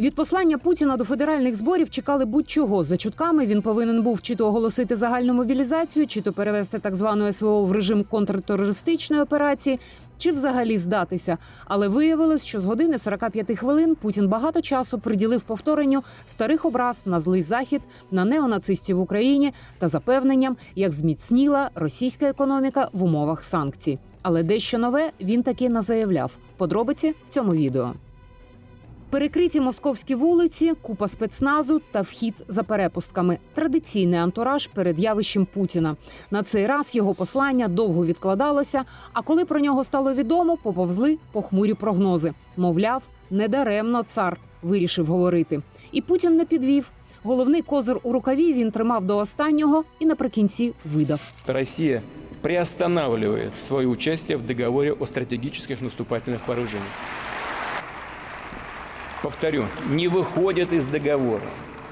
Від послання Путіна до федеральних зборів чекали будь-чого. За чутками він повинен був чи то оголосити загальну мобілізацію, чи то перевести так звану СВО в режим контртерористичної операції, чи взагалі здатися. Але виявилось, що з години 45 хвилин Путін багато часу приділив повторенню старих образ на злий захід, на неонацистів в Україні та запевненням, як зміцніла російська економіка в умовах санкцій. Але дещо нове він таки не заявляв. Подробиці в цьому відео. Перекриті московські вулиці, купа спецназу та вхід за перепустками. Традиційний антураж перед явищем Путіна. На цей раз його послання довго відкладалося. А коли про нього стало відомо, поповзли похмурі прогнози. Мовляв, недаремно цар вирішив говорити. І Путін не підвів. Головний козир у рукаві він тримав до останнього і наприкінці видав. Россия приостанавливает свое участие в договоре о стратегических наступательных вооружениях. Повторю, не выходит из договора.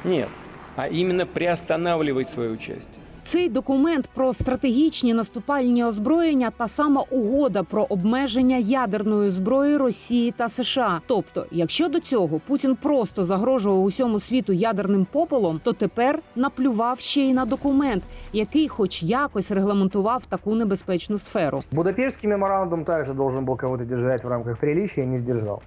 Нет, а именно приостанавливает свое участие. Цей документ про стратегічні наступальні озброєння та сама угода про обмеження ядерної зброї Росії та США. Тобто, якщо до цього Путін просто загрожував усьому світу ядерним попелом, то тепер наплював ще й на документ, який, хоч якось, регламентував таку небезпечну сферу. Будапештский меморандум также должен был кого-то держать в рамках приличия, не сдержал.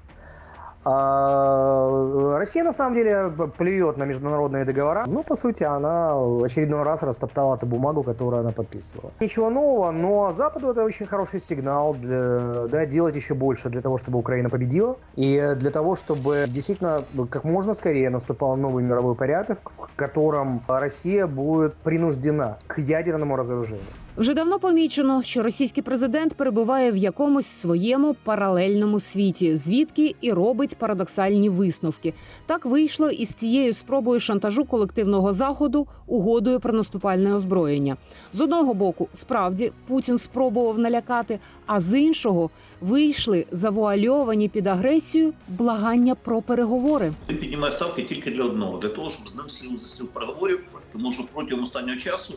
Россия на самом деле плюет на международные договора. Ну, по сути, она в очередной раз растоптала ту бумагу, которую она подписывала. Ничего нового, но Западу это очень хороший сигнал для, да, делать еще больше для того, чтобы Украина победила. И для того, чтобы действительно как можно скорее наступал новый мировой порядок, в котором Россия будет принуждена к ядерному разоружению. Вже давно помічено, що російський президент перебуває в якомусь своєму паралельному світі, звідки і робить парадоксальні висновки. Так вийшло із цією спробою шантажу колективного заходу угодою про наступальне озброєння. З одного боку, справді Путін спробував налякати, а з іншого вийшли завуальовані під агресію благання про переговори. Він піднімає ставки тільки для одного, для того, щоб з ним сіли за стіл переговорів, тому що протягом останнього часу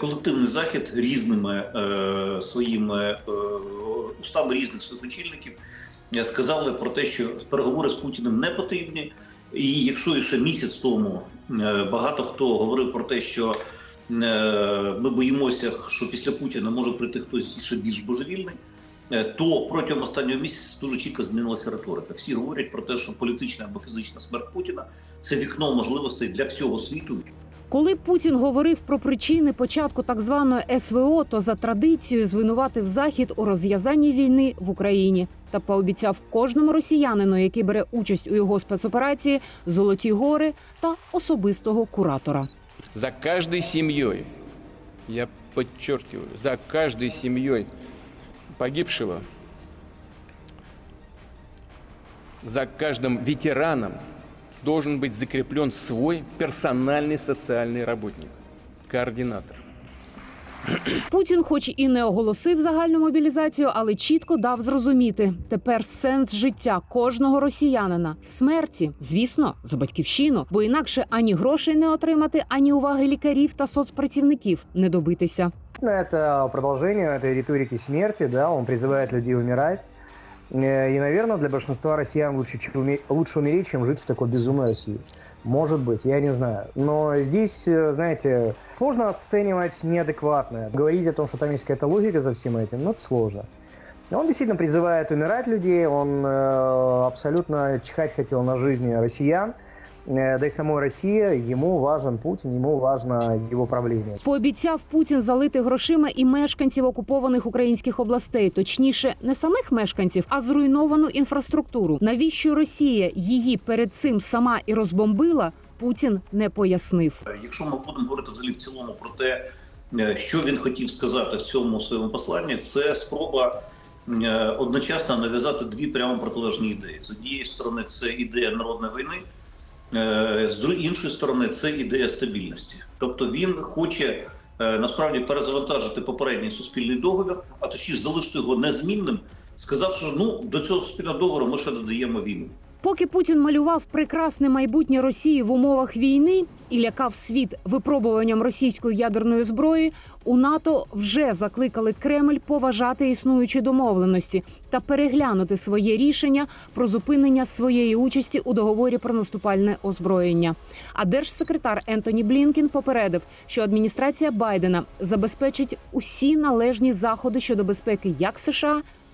колективний захід різними е, своїми е, устами різних своїх очільників е, сказали про те, що переговори з Путіним не потрібні. І якщо ще місяць тому е, багато хто говорив про те, що е, ми боїмося, що після Путіна може прийти хтось ще більш божевільний. Е, то протягом останнього місяця дуже чітко змінилася риторика. Всі говорять про те, що політична або фізична смерть Путіна це вікно можливостей для всього світу. Коли Путін говорив про причини початку так званої СВО, то за традицією звинуватив захід у розв'язанні війни в Україні та пообіцяв кожному росіянину, який бере участь у його спецоперації, золоті гори та особистого куратора. За каждой семьей, я подчеркиваю, за каждой семьей погибшего, за каждым ветераном должен быть закреплен свой персональный социальный работник, координатор. Путін, хоч і не оголосив загальну мобілізацію, але чітко дав зрозуміти тепер сенс життя кожного росіянина в смерті, звісно, за батьківщину, бо інакше ані грошей не отримати, ані уваги лікарів та соцпрацівників не добитися. Ну, Это продолжение этой риторики смерти, да, он призывает людей умирать. Э, И, наверное, для большинства россиян лучше, чем уме- лучше умереть, чем жить в такой безумной России. Может быть, я не знаю. Но здесь, э, знаете, сложно оценивать неадекватное. Говорить о том, что там есть какая-то логика за всем этим, ну, это сложно. Он действительно призывает умирать людей, он э, абсолютно чихать хотел на жизни россиян. Э, Да и самой России, ему важен Путин, ему важно его правление. Пообіцяв Путін залити грошима і мешканців окупованих українських областей, точніше, не самих мешканців, а зруйновану інфраструктуру. Навіщо Росія її перед цим сама і розбомбила? Путін не пояснив. Якщо ми будемо говорити взагалі в цілому про те, е, що він хотів сказати в цьому своєму посланні, це спроба е, одночасно нав'язати дві прямо протилежні ідеї. З однієї сторони, це ідея народної війни, з іншої сторони, це ідея стабільності. Тобто він хоче е, насправді перезавантажити попередній суспільний договір, а точніше залишити його незмінним, сказавши, що ну до цього суспільного договору ми ще додаємо війну. Поки Путін малював прекрасне майбутнє Росії в умовах війни і лякав світ випробуванням російської ядерної зброї, у НАТО вже закликали Кремль поважати існуючі домовленості та переглянути своє рішення про зупинення своєї участі у договорі про наступальне озброєння. А держсекретар Ентоні Блінкін попередив, що адміністрація Байдена забезпечить усі належні заходи щодо безпеки як США,